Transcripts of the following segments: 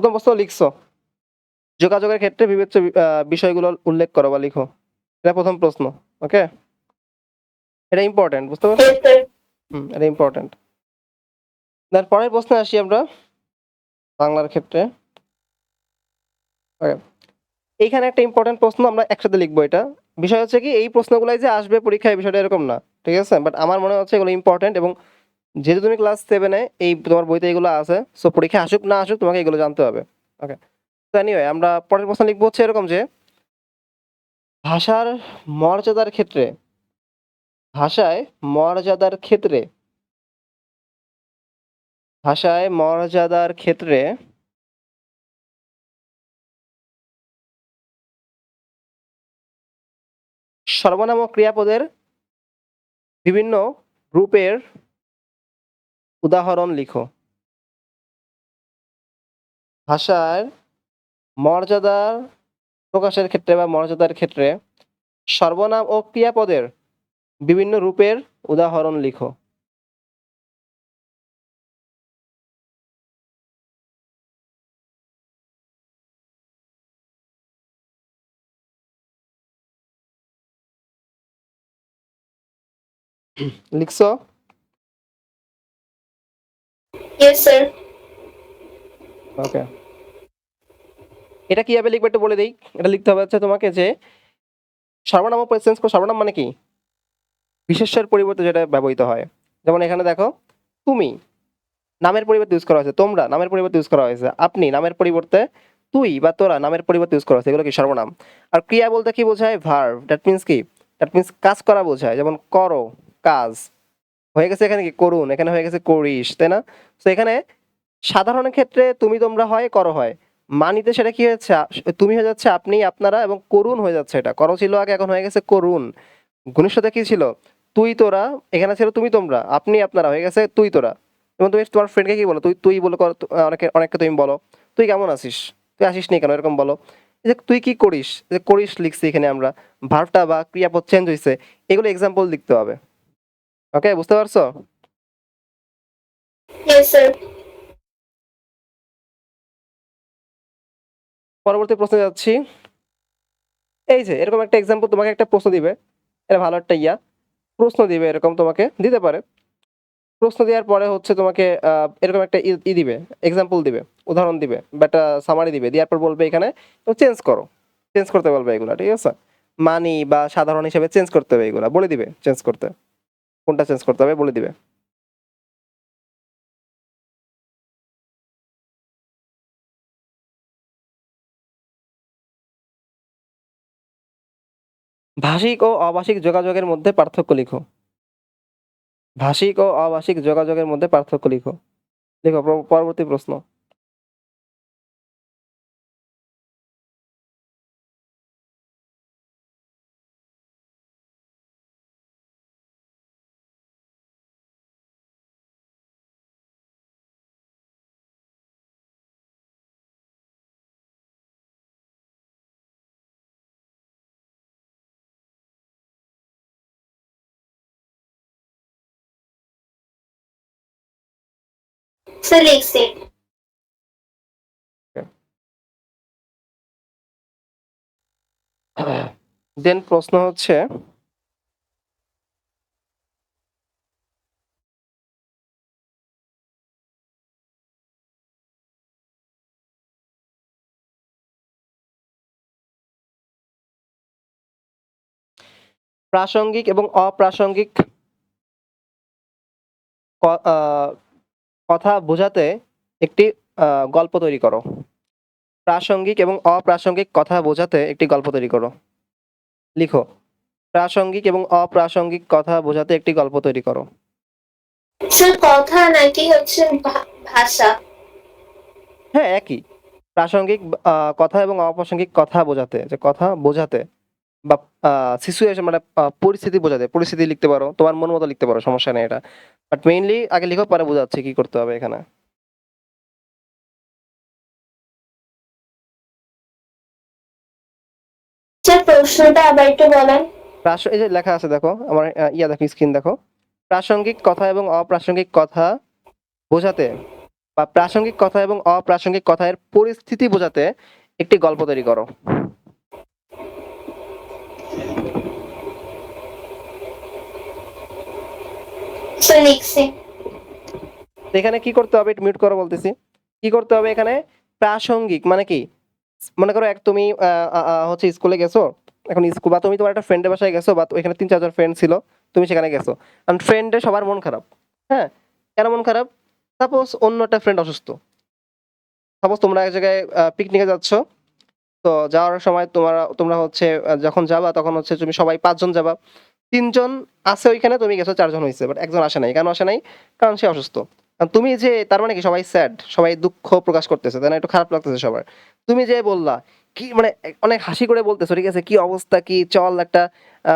প্রথম প্রশ্ন লিখছো। যোগাযোগের ক্ষেত্রে বিবেচ্য বিষয়গুলো উল্লেখ করো বা লিখো। এটা প্রথম প্রশ্ন ওকে? এটা ইম্পর্টেন্ট বুঝতে পারছ? হুম এটা ইম্পর্টেন্ট পরের প্রশ্নে আসি আমরা বাংলার ক্ষেত্রে। Okay. এইখানে একটা ইম্পর্টেন্ট প্রশ্ন আমরা একসাথে লিখব এটা। বিষয় হচ্ছে কি এই প্রশ্নগুলাই যে আসবে পরীক্ষায় বিষয়টা এরকম না ঠিক আছে? বাট আমার মনে হচ্ছে এগুলো ইম্পর্টেন্ট এবং যেহেতু তুমি ক্লাস সেভেনে এই তোমার বইতে এগুলো আছে সো পরীক্ষা আসুক না আসুক তোমাকে এগুলো জানতে হবে। ওকে তো এনিওয়ে আমরা পরের প্রশ্ন লিখব হচ্ছে এরকম যে, ভাষার মর্যাদার ক্ষেত্রে, ভাষায় মর্যাদার ক্ষেত্রে, ভাষায় মর্যাদার ক্ষেত্রে, সর্বনাম ক্রিয়াপদের বিভিন্ন রূপের উদাহরণ লিখো। ভাষার মর্যাদার প্রকাশের ক্ষেত্রে বা মর্যাদার ক্ষেত্রে সর্বনাম ও ক্রিয়াপদের বিভিন্ন রূপের উদাহরণ লিখো। লিখছো? Yes, sir. ওকে এটা কীভাবে লিখবে একটু বলে দিই? এটা লিখতে হবে হচ্ছে তোমাকে যে সর্বনাম প্রেসেন্স সর্বনাম মানে কি? বিশেষ্যের পরিবর্তে যেটা ব্যবহৃত হয়। যেমন এখানে দেখো তুমি নামের পরিবর্তে ইউজ করা হয়েছে তোমরা নামের পরিবর্তে ইউজ করা হয়েছে আপনি নামের পরিবর্তে তুই বা তোরা নামের পরিবর্তে ইউজ করা হয়েছে। এগুলো কি সর্বনাম? আর ক্রিয়া বলতে কি বোঝায় ভার্ভ দ্যাট মিন্স কি? দ্যাট মিন্স কাজ করা বোঝায়। যেমন করো কাজ। হয়ে গেছে এখানে কি করুন? এখানে হয়ে গেছে করিস, তাই না? তো এখানে সাধারণ ক্ষেত্রে তুমি তোমরা হয়, করো হয়। মানিতে সেটা কি হয়েছে? তুমি হয়ে যাচ্ছে, আপনি, আপনারা এবং করুণ হয়ে যাচ্ছে এটা। করো ছিল আগে, এখন হয়ে গেছে করুণ ঘনিষ্ঠতা কি ছিল? তুই, তোরা, এখানে ছিল তুমি, তোমরা। আপনি, আপনারা, হয়ে গেছে তুই, তোরা। এবং তুমি তোমার ফ্রেন্ডকে কি বলো? তুই তুই বলো অনেকে, অনেককে তুমি বলো। তুই কেমন আছিস? তুই আসিস নি কেন? এরকম বলো। যে তুই কি করিস? যে করিস লিখছি এখানে আমরা। ভার্বটা বা ক্রিয়াপদ চেঞ্জ হয়েছে এগুলো এক্সাম্পল লিখতে হবে। ওকে বুঝতে পারছ? পরবর্তী প্রশ্নে যাচ্ছি। এই যে এরকম একটা এক্সাম্পল তোমাকে একটা প্রশ্ন দিবে। এটা ভালো একটা ইয়া। প্রশ্ন দিবে এরকম তোমাকে দিতে পারে। প্রশ্ন দেওয়ার পরে হচ্ছে তোমাকে এরকম একটা ই- দিবে এক্সাম্পল দিবে উদাহরণ দিবে বা একটা সামারি দিবে। দেওয়ার পর বলবে এখানে তো চেঞ্জ করো। চেঞ্জ করতে বলবে এগুলা ঠিক আছে? মানি বা সাধারণ হিসেবে চেঞ্জ করতে হবে এগুলা বলে দিবে চেঞ্জ করতে। কোনটা চেঞ্জ করতে হবে বলে দিবে। ভাষিক ও অভাষিক যোগাযোগের মধ্যে পার্থক্য লিখো। ভাষিক ও অভাষিক যোগাযোগের মধ্যে পার্থক্য লিখো। লিখো পর- পরবর্তী প্রশ্ন। দেন প্রশ্ন হচ্ছে প্রাসঙ্গিক এবং অপ্রাসঙ্গিক কথা বোঝাতে একটি গল্প তৈরি করো। প্রাসঙ্গিক এবং অপ্রাসঙ্গিক কথা বোঝাতে একটি গল্প তৈরি করো। লিখো। প্রাসঙ্গিক এবং অপ্রাসঙ্গিক কথা বোঝাতে একটি গল্প তৈরি করো। Sir, কথা নাকি হচ্ছে ভাষা? হ্যাঁ একই। প্রাসঙ্গিক কথা এবং অপ্রাসঙ্গিক কথা বোঝাতে যে কথা বোঝাতে বা সিচুয়েশন মানে পরিস্থিতি বোঝাতে পরিস্থিতি লিখতে পারো তোমার মন মতো লিখতে পারো সমস্যা নেই এটা। বাট মেইনলি আগে লিখো পরে বোঝাচ্ছি কি করতে হবে এখানে। প্রশ্নটা আবার একটু বলেন। এই যে লেখা আছে দেখো আমার ইয়া দেখো স্ক্রিন দেখো। প্রাসঙ্গিক কথা এবং অপ্রাসঙ্গিক কথা বোঝাতে বা প্রাসঙ্গিক কথা এবং অপ্রাসঙ্গিক কথার পরিস্থিতি বোঝাতে একটি গল্প তৈরি করো। এখানে কি করতে হবে? মিউট করো বলতেছি। কি করতে হবে এখানে? প্রাসঙ্গিক মানে কি? মনে করো এক তুমি হচ্ছে স্কুলে গেছো। এখন স্কুল বা তুমি তোমার একটা ফ্রেন্ডের বাসায় গেছো, বা এখানে তিন চারজন ফ্রেন্ড ছিল, তুমি সেখানে গেছো। কারণ ফ্রেন্ডের সবার মন খারাপ হ্যাঁ? কেন মন খারাপ? সাপোজ অন্য একটা ফ্রেন্ড অসুস্থ। সাপোজ তোমরা এক জায়গায় পিকনিকে যাচ্ছ, তো যাওয়ার সময় তোমার, তোমরা হচ্ছে যখন যাবা, তখন হচ্ছে তুমি সবাই পাঁচজন যাবা। তিনজন আছে ওইখানে, তুমি গেছো, চারজন হয়েছে বাট একজন আসে নাই। কেন আসে নাই? কারণ সে অসুস্থ। তুমি যে, তার মানে কি, সবাই স্যাড সবাই দুঃখ প্রকাশ করতেছে, তাই না? একটু খারাপ লাগতেছে সবার। তুমি যে বললা, কি মানে অনেক হাসি করে বলতেছো, ঠিক আছে? কি অবস্থা, কি চল একটা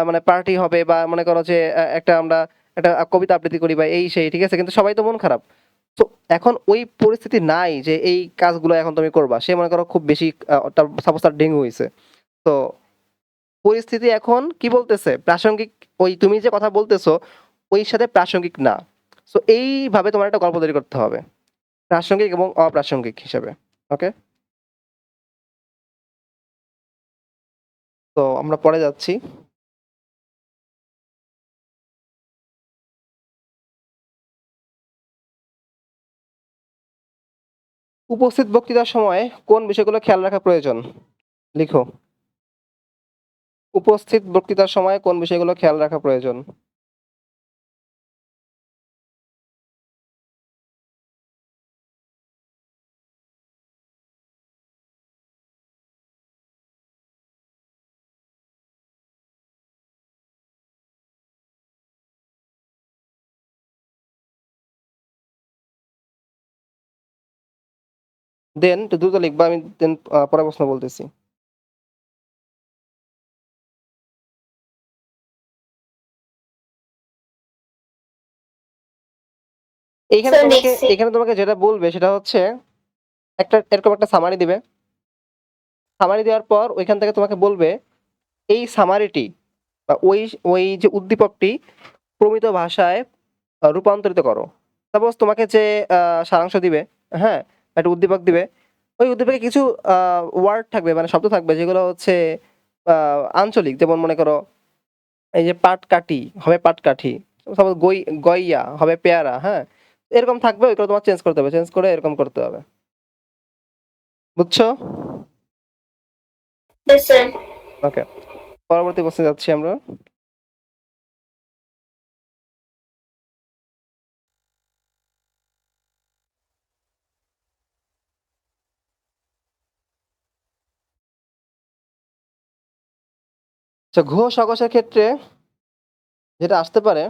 মানে পার্টি হবে বা মনে করো যে একটা আমরা একটা কবিতা আবৃত্তি করি বা এই সেই, ঠিক আছে? কিন্তু সবাই তো মন খারাপ। তো এখন ওই পরিস্থিতি নাই যে, এই কাজগুলো এখন তুমি করবা। সে মনে করো খুব বেশি সাপোজ তার ডেঙ্গু হয়েছে। তো পরিস্থিতি এখন কি বলতেছে? প্রাসঙ্গিক ওই তুমি যে কথা বলতেছো, ওই সাথে প্রাসঙ্গিক না। সো এইভাবে তোমার একটা গল্প তৈরি করতে হবে। প্রাসঙ্গিক এবং অপ্রাসঙ্গিক হিসেবে ওকে তো আমরা পরে যাচ্ছি। উপস্থিত বক্তৃতার সময় কোন বিষয়গুলো খেয়াল রাখা প্রয়োজন? লিখো। উপস্থিত বক্তৃতার সময় কোন বিষয়গুলো খেয়াল রাখা প্রয়োজন? দেন দ্রুত লিখবা, আমি দেন পরে প্রশ্ন বলতেছি। Sir, তোমাকে এখানে তোমাকে যেটা বলবে সেটা হচ্ছে একটা এরকম একটা সামারি দিবে। সামারি দেওয়ার পর ওইখান থেকে তোমাকে বলবে এই সামারিটি বা ওই ওই যে উদ্দীপকটি প্রমিত ভাষায় রূপান্তরিত করো। সাপোজ তোমাকে যে সারাংশ দিবে হ্যাঁ একটা উদ্দীপক দিবে ওই উদ্দীপকে কিছু ওয়ার্ড থাকবে মানে শব্দ থাকবে যেগুলো হচ্ছে আহ, আঞ্চলিক। যেমন মনে করো এই যে পাট পাটকাঠি হবে পাটকাঠি। সাপোজ গই গইয়া হবে পেয়ারা হ্যাঁ এরকম থাকবে ওইগুলো তোমার চেঞ্জ করতে হবে চেঞ্জ করে এরকম করতে হবে। বুঝছ? ওকে পরবর্তী প্রশ্নে যাচ্ছি আমরা। আচ্ছা ঘোষ অঘোষের ক্ষেত্রে যেটা আসতে পারে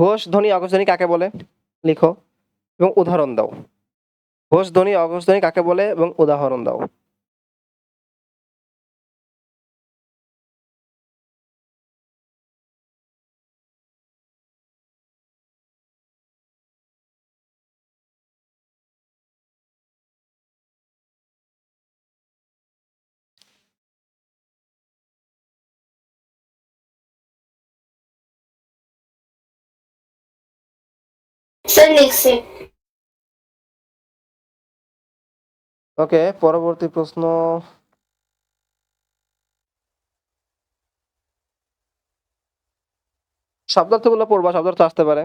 ঘোষ ধ্বনি অঘোষ ধ্বনি কাকে বলে? লিখো। এবং উদাহরণ দাও। ঘোষ ধ্বনি অঘোষ ধ্বনি কাকে বলে? এবং উদাহরণ দাও। ওকে পরবর্তী প্রশ্ন। শব্দার্থগুলো পড়বা, শব্দার্থ আসতে পারে।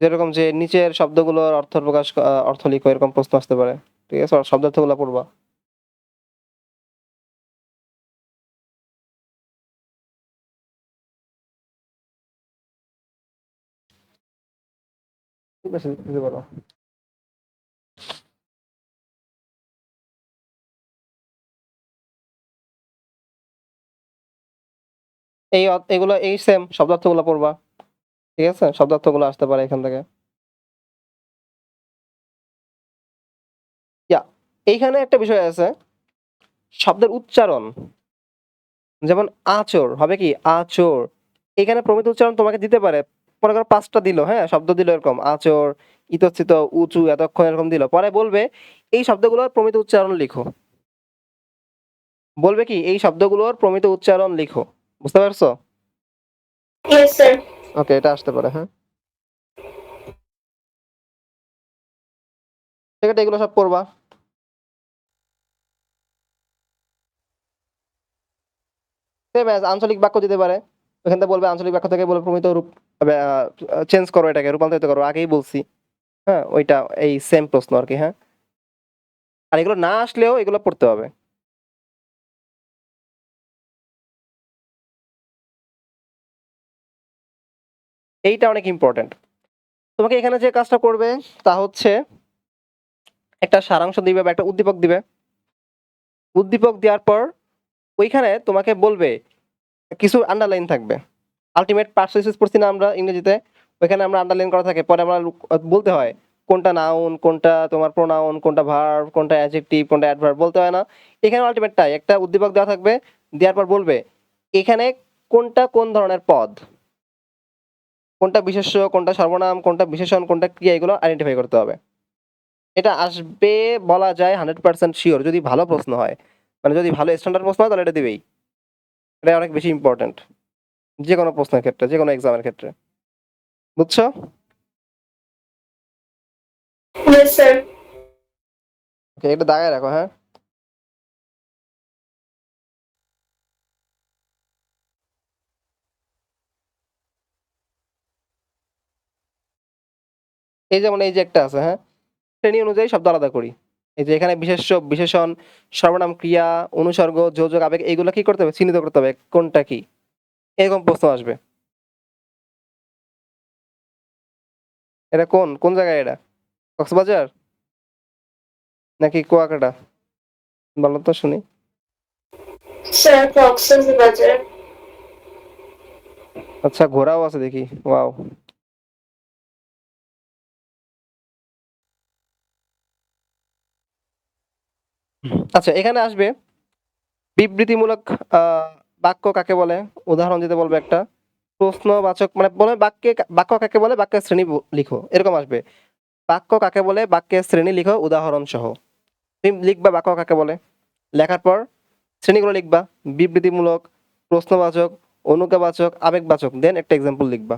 যেরকম যে নিচের শব্দগুলোর অর্থ প্রকাশ অর্থ লিখো, এরকম প্রশ্ন আসতে পারে। ঠিক আছে, শব্দার্থগুলো পড়বা। ঠিক আছে দিতে পারো। এই এগুলো এই সেম শব্দার্থগুলো পড়বা। ঠিক আছে? শব্দার্থগুলো আসতে পারে এখান থেকে। ইয়া এইখানে একটা বিষয় আছে। শব্দের উচ্চারণ, যেমন আচর হবে কি? আচর এখানে প্রমিত উচ্চারণ তোমাকে দিতে পারে মনে করো পাঁচটা দিল হ্যাঁ? শব্দ দিল এরকম আচর ইতস্থিত উঁচু এতক্ষণ এরকম দিল। পরে বলবে এই শব্দগুলোর প্রমিত উচ্চারণ লিখো। বলবে কি এই শব্দগুলোর প্রমিত উচ্চারণ লিখো। বুঝতে পারছ? ওকে এটা আসতে পারে হ্যাঁ? সেক্ষেত্রে এগুলো সব করবা সেম অ্যাজ আঞ্চলিক বাক্য দিতে পারে। ওখান থেকে বলবে আঞ্চলিক বাক্য থেকে বলবে প্রমিত রূপ চেঞ্জ করো এটাকে, রূপান্তরিত করো, আগেই বলছি। হ্যাঁ ওইটা এই সেম প্রশ্ন আর কি হ্যাঁ। আর এগুলো না আসলেও এগুলো পড়তে হবে। এইটা অনেক ইম্পর্ট্যান্ট তোমাকে এখানে যে কাজটা করবে তা হচ্ছে একটা সারাংশ দিবে বা একটা উদ্দীপক দিবে। উদ্দীপক দেওয়ার পর ওইখানে তোমাকে বলবে কিছু আন্ডারলাইন থাকবে। আলটিমেট পার্সেসিস পড়ছি না আমরা ইংরেজিতে, ওইখানে আমরা আন্ডারলাইন করা থাকে, পরে আমরা বলতে হয়, কোনটা নাউন কোনটা তোমার প্রোনাউন কোনটা ভার্ব কোনটা অ্যাডজেক্টিভ কোনটা অ্যাডভার্ব বলতে হয় না। এখানে আলটিমেট তাই একটা উদ্দীপক দেওয়া থাকবে, দেওয়ার পর বলবে, এখানে কোনটা কোন ধরনের পদ? কোনটা বিশেষ্য, কোনটা সর্বনাম, কোনটা বিশেষণ, কোনটা ক্রিয়া, এগুলো আইডেন্টিফাই করতে হবে। এটা আসবে, বলা যায় হান্ড্রেড পার্সেন্ট শিওর যদি ভালো প্রশ্ন হয়। মানে যদি ভালো স্ট্যান্ডার্ড প্রশ্ন হয়, তাহলে এটা দিবেই। এটা অনেক বেশি ইম্পর্ট্যান্ট যে কোনো প্রশ্নের ক্ষেত্রে যে কোনো এক্সামের ক্ষেত্রে। বুঝছ? ওকে এটা দাগায় রাখো হ্যাঁ? এই যেমন এই যে একটা আছে হ্যাঁ? শ্রেণি অনুযায়ী শব্দ আলাদা করি। এই যে এখানে বিশেষ্য বিশেষণ সর্বনাম ক্রিয়া অনুসর্গ যোজক আবেগ এইগুলো কি করতে হবে? চিহ্নিত করতে হবে। কোনটা কি? এরকম প্রশ্ন আসবে। এটা কোন? কোন জায়গায় এটা? কক্সবাজার? নাকি কুয়াকাটা? বলো তো শুনি. আচ্ছা ঘোরাও আছে দেখি। ওয়াও। আচ্ছা এখানে আসবে। বিবৃতিমূলক বাক্য কাকে বলে? উদাহরণ দিতে বলবে একটা। প্রশ্নবাচক মানে বলে বাক্যে, বাক্য কাকে বলে? বাক্যের শ্রেণি লিখো। এরকম আসবে। বাক্য কাকে বলে? বাক্যের শ্রেণি লিখো উদাহরণ সহ তুমি লিখবা বাক্য কাকে বলে? লেখার পর শ্রেণীগুলো লিখবা। বিবৃতিমূলক, প্রশ্নবাচক, অনুজ্ঞাবাচক, আবেগবাচক। দেন একটা এক্সাম্পল লিখবা।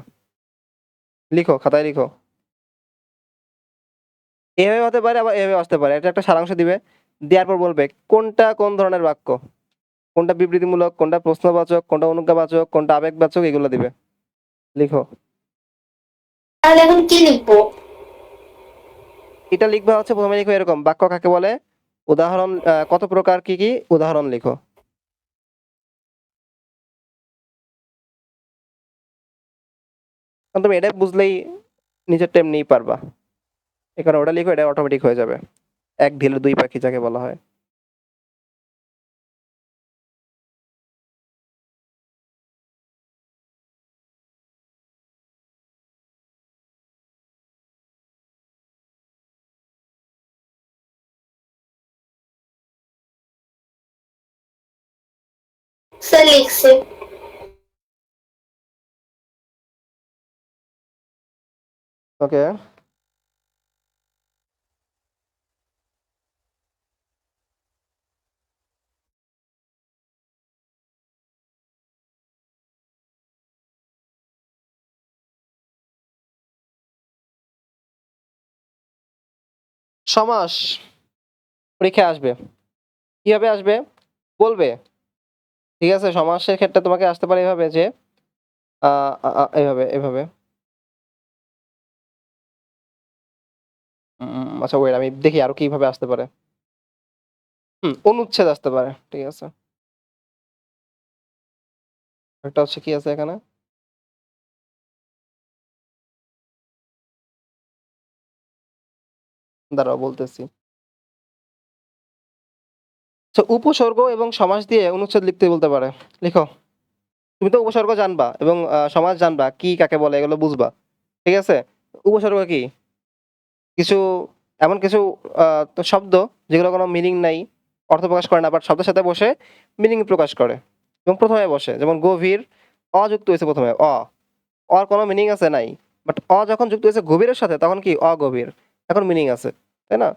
লিখো, খাতায় লিখো। এভাবে হতে পারে, আবার এভাবে আসতে পারে। এটা একটা সারাংশ দিবে। দেওয়ার পর বলবে কোনটা কোন ধরনের বাক্য? কোনটা বিবৃতিমূলক কোনটা প্রশ্নবাচক কোনটা অনুজ্ঞাবাচক কোনটা আবেগবাচক এগুলো দিবে। লিখো। তাহলে এখন কি লিখব? এটা লিখবা হচ্ছে প্রথমে লিখো এরকম বাক্য কাকে বলে? উদাহরণ কত প্রকার কি কি? উদাহরণ লিখো। তুমি এটা বুঝলেই নিজের টাইম নিয়েই পারবা। এখানে ওটা লিখো এটা অটোমেটিক হয়ে যাবে। এক ঢিলে দুই পাখি যাকে বলা হয়। লিখছি ওকে সমাস পরীক্ষায় আসবে। কীভাবে আসবে? বলবে। ঠিক আছে, সমাসের ক্ষেত্রে তোমাকে আসতে পারে এভাবে যে এভাবে এভাবে। আচ্ছা ওয়েট আমি দেখি আরও কীভাবে আসতে পারে। হুম, অনুচ্ছেদ আসতে পারে, ঠিক আছে। একটা হচ্ছে কি আছে এখানে? দাঁড়াও বলতেছি। তো উপসর্গ এবং সমাস দিয়ে অনুচ্ছেদ লিখতে বলতে পারে। লিখো। তুমি তো উপসর্গ জানবা এবং সমাস জানবা, কি, কাকে বলে, এগুলো বুঝবা। ঠিক আছে? উপসর্গ কি? কিছু, এমন কিছু শব্দ যেগুলো কোনো মিনিং নাই, অর্থ প্রকাশ করে না বাট শব্দের সাথে বসে মিনিং প্রকাশ করে। এবং প্রথমে বসে, যেমন গভীর, অযুক্ত হয়েছে প্রথমে, অ। অর কোনো মিনিং আছে নাই বাট অ যখন যুক্ত হয়েছে গভীরের সাথে, তখন কি? অগভীর। এখন মিনিং আছে। তাই না?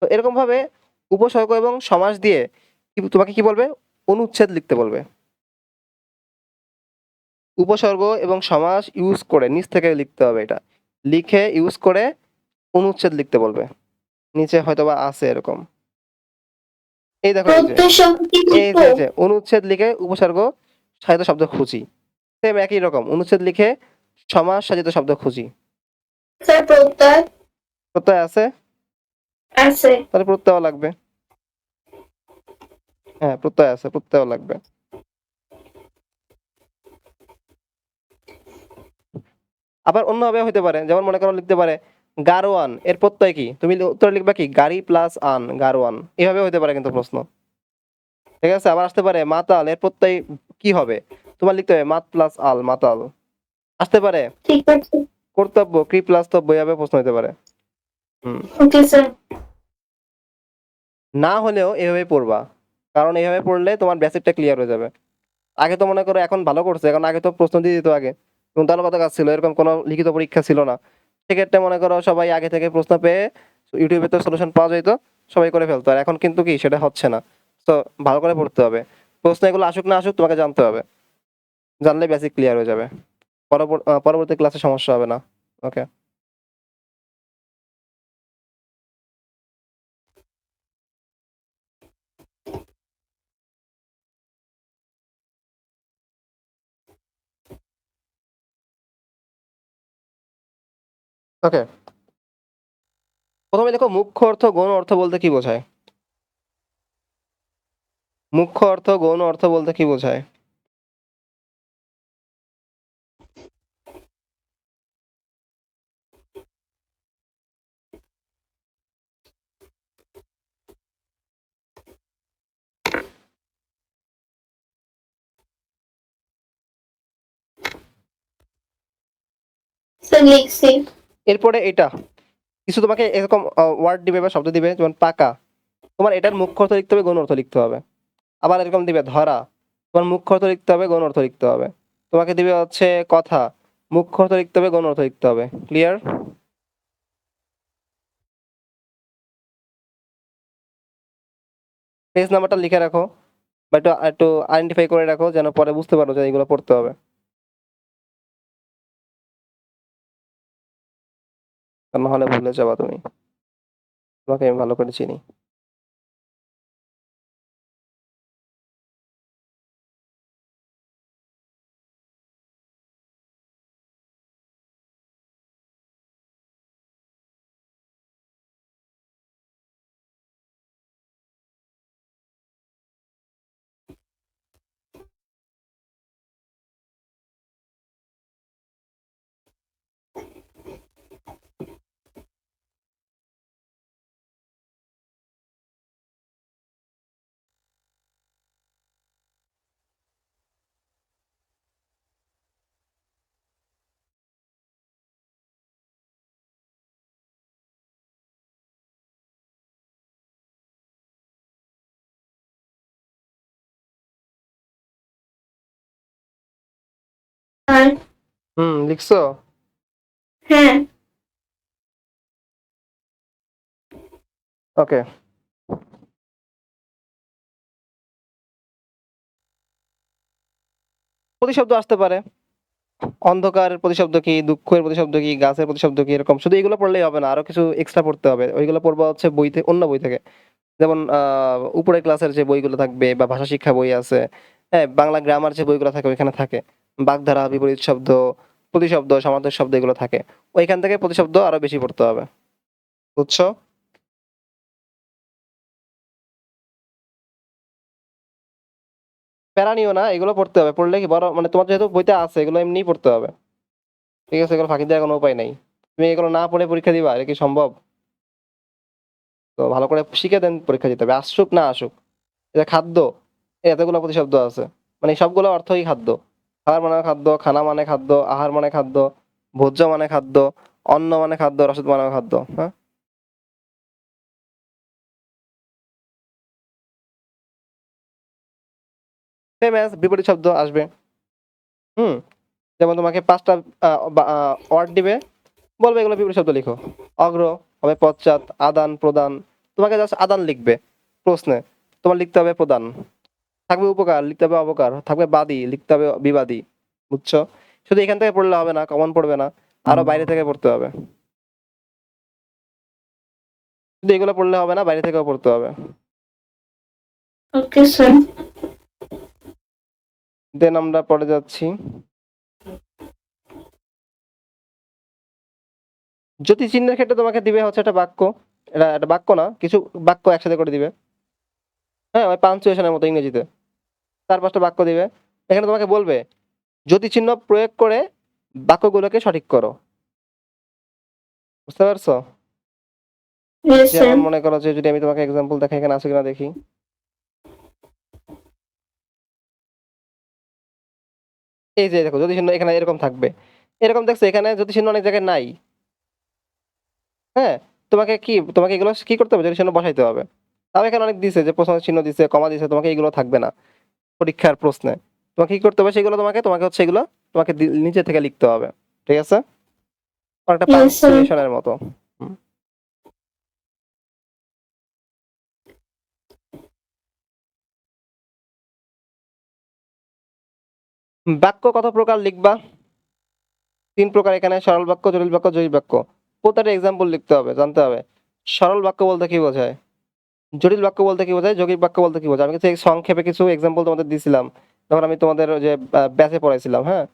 তো এরকম ভাবে উপসর্গ এবং সমাস দিয়ে কি- তোমাকে কি বলবে? অনুচ্ছেদ লিখতে বলবে। উপসর্গ এবং সমাস ইউজ করে নিচ থেকে লিখতে হবে এটা। লিখে ইউজ করে অনুচ্ছেদ লিখতে বলবে। নিচে হয়তোবা আছে এরকম। এই দেখো এই যে অনুচ্ছেদ লিখে উপসর্গ সাজিত শব্দ খুঁজি। সেম একই রকম অনুচ্ছেদ লিখে সমাস সাজিত শব্দ খুঁজি। প্রত্যয় আছে? আছে। তাহলে প্রত্যয় লাগবে। হ্যাঁ প্রত্যয় আছে প্রত্যয় লাগবে। আবার অন্যভাবে হতে পারে যেমন মনে করো লিখতে পারে গারোয়ান এর প্রত্যয় কি? তুমি উত্তরে লিখবা কি? গাড়ি প্লাস আন গারোয়ান। এভাবে হতে পারে কিন্তু প্রশ্ন। ঠিক আছে? আবার আসতে পারে মাতাল এর প্রত্যয় কি হবে? তোমার লিখতে হবে মাত প্লাস আল মাতাল। আসতে পারে? কর্তব্য ক্রি প্লাস তব্য এভাবে প্রশ্ন হতে পারে। ওকে স্যার না হলেও এভাবে পড়বা। কারণ এইভাবে পড়লে তোমার বেসিকটা ক্লিয়ার হয়ে যাবে। আগে তো মনে করো এখন ভালো করছে এখন আগে তো প্রশ্ন দিয়ে দিত আগে। এবং তাহলে কত কাজ ছিল এরকম কোনো লিখিত পরীক্ষা ছিল না। সেক্ষেত্রে মনে করো সবাই আগে থেকে প্রশ্ন পেয়ে ইউটিউবে তো সলিউশন পাওয়া যেত সবাই করে ফেলতো। আর এখন কিন্তু কি সেটা হচ্ছে না। তো ভালো করে পড়তে হবে। প্রশ্ন এগুলো আসুক না আসুক তোমাকে জানতে হবে। জানলে বেসিক ক্লিয়ার হয়ে যাবে। পরবর- পরবর্তী ক্লাসে সমস্যা হবে না। ওকে ওকে। প্রথমে দেখো মুখ্য অর্থ গৌণ অর্থ বলতে কি বোঝায়? মুখ্য অর্থ গৌণ অর্থ বলতে কি বোঝায়? লিখছি এরপরে এটা। কিছু তোমাকে এরকম ওয়ার্ড দিবে বা শব্দ দিবে, যেমন পাকা। তোমার এটার মুখ্য অর্থ লিখতে হবে, গৌণ অর্থ লিখতে হবে। আবার এরকম দিবে, ধরা। তোমার মুখ্য অর্থ লিখতে হবে, গৌণ অর্থ লিখতে হবে। তোমাকে দিবে হচ্ছে কথা। মুখ্য অর্থ লিখতে হবে, গৌণ অর্থ লিখতে হবে। ক্লিয়ার পেজ নাম্বারটা লিখে রাখো, বা একটু একটু আইডেন্টিফাই করে রাখো, যেন পরে বুঝতে পারো যে এগুলো পড়তে হবে। তা নাহলে ভুলে যাবা তুমি। তোমাকে আমি ভালো করে চিনি। হুম লিখছো? হ্যাঁ। ওকে। প্রতিশব্দ আসতে পারে। অন্ধকারের প্রতিশব্দ কি দুঃখের প্রতিশব্দ কি গাছের প্রতিশব্দ কি এরকম। শুধু এগুলো পড়লেই হবে না আরও কিছু এক্সট্রা পড়তে হবে। ওইগুলো পড়বা হচ্ছে বই থেকে অন্য বই থেকে। যেমন আহ উপরের ক্লাসের যে বইগুলো থাকবে বা ভাষা শিক্ষা বই আছে হ্যাঁ বাংলা গ্রামার যে বইগুলো থাকে ওইখানে থাকে। বাগধারা, বিপরীত শব্দ, প্রতিশব্দ সমার্থক শব্দ এগুলো থাকে। ওইখান থেকে প্রতিশব্দ আরও বেশি পড়তে হবে। বুঝছ? প্যারা নিও না, এগুলো পড়তে হবে। পড়লে কি বড় মানে তোমার যেহেতু বইতে আছে, এগুলো এমনি পড়তে হবে। ঠিক আছে, এগুলো ফাঁকি দেওয়ার কোনো উপায় নেই। তুমি এগুলো না পড়ে পরীক্ষা দিবা, এটা কি সম্ভব? তো ভালো করে শিখে দেন পরীক্ষা দিতে হবে। আসুক না আসুক। এটা খাদ্য এতগুলো প্রতিশব্দ আছে। মানে সবগুলো অর্থই খাদ্য। খাবার মানে খাদ্য, খানা মানে খাদ্য, আহার মানে খাদ্য, ভোজ্য মানে খাদ্য, অন্ন মানে খাদ্য, রসদ মানে খাদ্য হ্যাঁ? বিপরীত শব্দ আসবে। হুম, যেমন তোমাকে পাঁচটা ওয়ার্ড দিবে, বলবে এগুলো বিপরীত শব্দ লিখো। অগ্র হবে পশ্চাৎ, আদান, প্রদান, তোমাকে জাস্ট আদান লিখবে, প্রশ্নে, তোমার লিখতে হবে প্রদান। থাকবে উপকার লিখতে হবে অপকার থাকবে বাদী লিখতে হবে বিবাদী বুঝছ? শুধু এখান থেকে পড়লে হবে না কমন পড়বে না আরও বাইরে থেকে পড়তে হবে। শুধু এগুলো পড়লে হবে না বাইরে থেকেও পড়তে হবে। ওকে স্যার দেন আমরা পড়ে যাচ্ছি। জ্যোতি চিহ্নের ক্ষেত্রে তোমাকে দিবে হচ্ছে একটা বাক্য এটা একটা বাক্য না কিছু বাক্য একসাথে করে দিবে। হ্যাঁ ওই পাঞ্চুয়েশনের মতো ইংরেজিতে। চার পাঁচটা বাক্য দিবে। এখানে তোমাকে বলবে জ্যোতি চিহ্ন প্রয়োগ করে বাক্যগুলোকে সঠিক করো। বুঝতে পারছ? যেমন মনে করো যে যদি আমি তোমাকে এক্সাম্পল দেখাই এখানে আছে কিনা দেখি। এই যে দেখো জ্যোতি চিহ্ন এখানে এরকম থাকবে। এরকম দেখছ এখানে জ্যোতি চিহ্ন অনেক জায়গায় নাই। হ্যাঁ তোমাকে কি তোমাকে এগুলো কি করতে হবে? যদি চিহ্ন বসাইতে হবে। তাও এখানে অনেক দিছে যে প্রশ্ন চিহ্ন দিছে কমা দিছে তোমাকে এগুলো থাকবে না। পরীক্ষার প্রশ্নে। তোমাকে কি করতে হবে? সেগুলো তোমাকে তোমাকে হচ্ছে এগুলো তোমাকে নিচে থেকে লিখতে হবে। ঠিক আছে? অনেকটা Yes, মতো। বাক্য কত প্রকার লিখবা? তিন প্রকার এখানে সরল বাক্য জটিল বাক্য জটিল বাক্য। প্রত্যেকটা এক্সাম্পল লিখতে হবে জানতে হবে। সরল বাক্য বলতে কি বোঝায়? জটিল বাক্য বলতে কি বোঝায়? যৌগিক বাক্য বলতে কি বোঝায়? আমি কিছু সংক্ষেপে কিছু এক্সাম্পল তোমাদের দিয়েছিলাম তখন আমি তোমাদের যে ব্যাচে পড়াইছিলাম হ্যাঁ?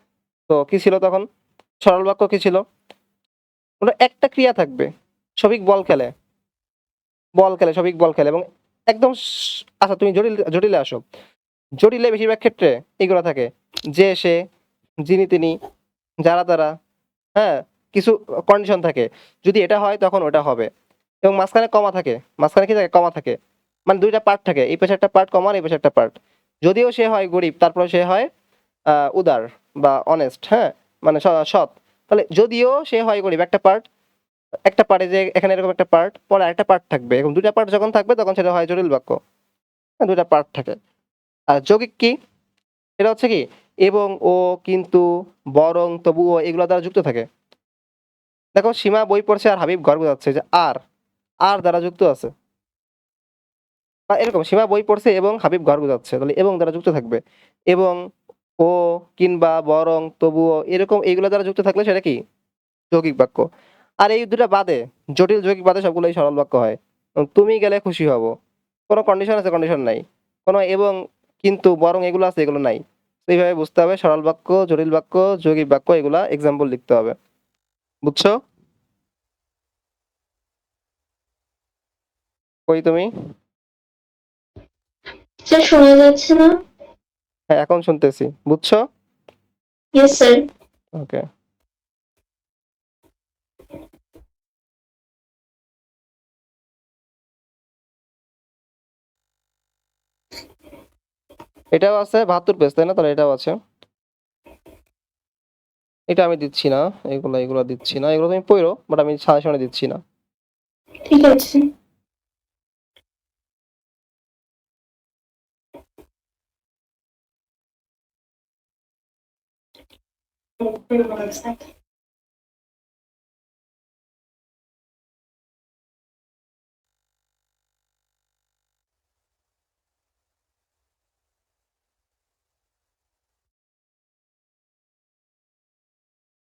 তো কি ছিল তখন? সরল বাক্য কি ছিল? একটা ক্রিয়া থাকবে, সবিক বল খেলে। বল খেলে, সবিক বল খেলে এবং একদম আচ্ছা তুমি জটিল, জটিলে আসো। জটিলে বেশিরভাগ ক্ষেত্রে এইগুলো থাকে। যে, সে, যিনি, তিনি, যারা, তারা হ্যাঁ? কিছু কন্ডিশন থাকে। যদি এটা হয় তখন ওটা হবে। এবং মাঝখানে কমা থাকে মাঝখানে কি থাকে? কমা থাকে। মানে দুইটা পার্ট থাকে এই পাশে একটা পার্ট কমার এই পাশে একটা পার্ট যদিও সে হয় গরিব তারপরে সে হয় উদার বা অনেস্ট হ্যাঁ? মানে সৎ। তাহলে যদিও সে হয় গরিব একটা পার্ট একটা পার্টে যে এখানে এরকম একটা পার্ট পরে একটা পার্ট থাকবে। এবং দুটা পার্ট যখন থাকবে তখন সেটা হয় জটিল বাক্য। হ্যাঁ, দুটা পার্ট থাকে। আর যৌগিক কি? এটা হচ্ছে কি? এবং ও কিন্তু বরং তবুও এগুলো দ্বারা যুক্ত থাকে। দেখো সীমা বই পড়ছে আর হাবিব গর্ব বোঝাচ্ছে যে আর আর দ্বারা যুক্ত আছে। বা এরকম সীমা বই পড়ছে এবং হাবিব ঘর বোঝাচ্ছে। তাহলে এবং দ্বারা যুক্ত থাকবে। এবং ও, কিংবা, বরং, তবুও, এরকম এইগুলো দ্বারা যুক্ত থাকলে সেটা কি? যৌগিক বাক্য। আর এই দুটা বাদে জটিল যৌগিক বাদে সবগুলোই সরল বাক্য হয়। তুমি গেলে খুশি হব। কোনো কন্ডিশন আছে কন্ডিশন নাই। কোনো এবং, কিন্তু, বরং এগুলো আছে, এগুলো নাই। এইভাবে বুঝতে হবে। সরল বাক্য, জটিল বাক্য, যৌগিক বাক্য, এগুলা এক্সাম্পল লিখতে হবে। বুঝছ? কই তুমি? স্যার শোনা যাচ্ছে না। হ্যাঁ এখন শুনতেছি। বুঝছ? ইয়েস স্যার ওকে এটাও আছে বাহাত্তর পেজ তাই না? তাহলে এটাও আছে। এটা আমি দিচ্ছি না। এগুলো এগুলো দিচ্ছি না। এগুলো তুমি পড়ো বাট আমি সাজেশনে দিচ্ছি না। ঠিক আছে।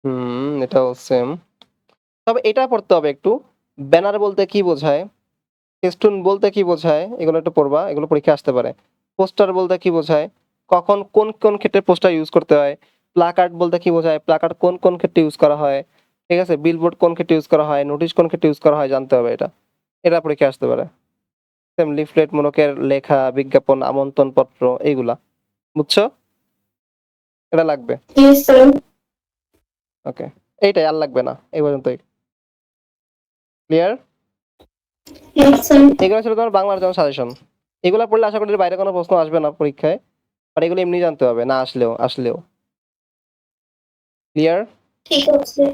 হুম, এটাও সেম তবে এটা পড়তে হবে একটু। ব্যানার বলতে কি বোঝায়? ফেস্টুন বলতে কি বোঝায়? এগুলো একটু পড়বা, এগুলো পরীক্ষা আসতে পারে। পোস্টার বলতে কি বোঝায়? কখন কোন কোন ক্ষেত্রে পোস্টার ইউজ করতে হয়? প্লাকার্ড বলতে কি বোঝায়? প্লাকার্ড কোন কোন ক্ষেত্রে ইউজ করা হয়? ঠিক আছে? বিলবোর্ড কোন ক্ষেত্রে ইউজ করা হয়? নোটিশ কোন ক্ষেত্রে ইউজ করা হয়? জানতে হবে এটা। এটা পরীক্ষা আসতে পারে। সেম লিফলেট মোড়কের লেখা বিজ্ঞাপন আমন্ত্রণ পত্র এইগুলা। বুঝছ? এটা লাগবে। ওকে এইটাই আর লাগবে না এই পর্যন্তই। ক্লিয়ার এগুলো ছিল তোমার বাংলার জন্য সাজেশন এগুলো পড়লে আশা করি বাইরে কোনো প্রশ্ন আসবে না পরীক্ষায় আর এগুলো এমনি জানতে হবে না আসলেও আসলেও। ক্লিয়ার ঠিক আছে